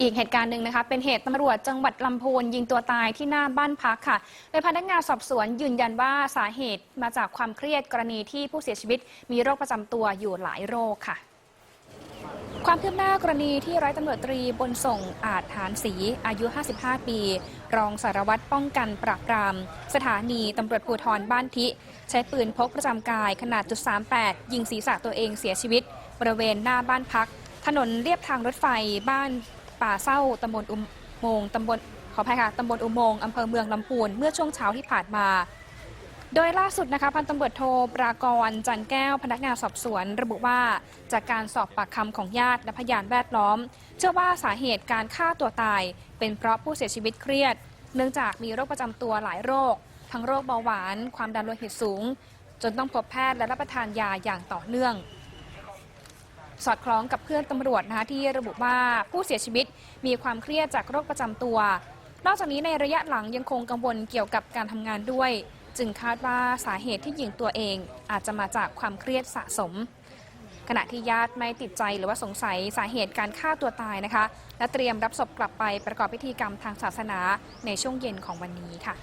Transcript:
อีกเหตุการณ์หนึ่งนะคะเป็นเหตุตำรวจจังหวัดลำพูนยิงตัวตายที่หน้าบ้านพักค่ะโดยพนักงานสอบสวนยืนยันว่าสาเหตุมาจากความเครียดกรณีที่ผู้เสียชีวิต มีโรคประจำตัวอยู่หลายโรคค่ะ ความคืบหน้ากรณีที่ร้อยตำรวจตรีบนส่งอาจหานศรีอายุ 55 ปี รองสารวัตรป้องกันปราบปราม สถานีตำรวจภูธรบ้านทิ ใช้ปืนพกประจำกายขนาดจุด38 ยิงศีรษะตัวเองเสียชีวิต บริเวณหน้าบ้านพัก ถนนเรียบทางรถไฟบ้าน ป่าเศร้าตำบลอุโมงตำบลขออภัยค่ะตำบลอุโมงอำเภอเมืองลำพูนเมื่อช่วงเช้าที่ผ่านมา โดยล่าสุดนะคะพันตำรวจโทปรากรจันแก้วพนักงานสอบสวน ระบุว่าจากการสอบปากคำของญาติและพยานแวดล้อม เชื่อว่าสาเหตุการฆ่าตัวตาย เป็นเพราะผู้เสียชีวิตเครียด เนื่องจากมีโรคประจำตัวหลายโรค ทั้งโรคเบาหวาน ความดันโลหิตสูง จนต้องพบแพทย์และรับประทานยาอย่างต่อเนื่อง สอดคล้องกับเพื่อนตำรวจนะคะที่ระบุว่าผู้เสียชีวิตมีความเครียดจากโรคประจำตัว นอกจากนี้ในระยะหลังยังคงกังวลเกี่ยวกับการทำงานด้วย จึงคาดว่าสาเหตุที่ยิงตัวเองอาจจะมาจากความเครียดสะสม ขณะที่ญาติไม่ติดใจหรือว่าสงสัยสาเหตุการฆ่าตัวตายนะคะ และเตรียมรับศพกลับไปประกอบพิธีกรรมทางศาสนาในช่วงเย็นของวันนี้ค่ะ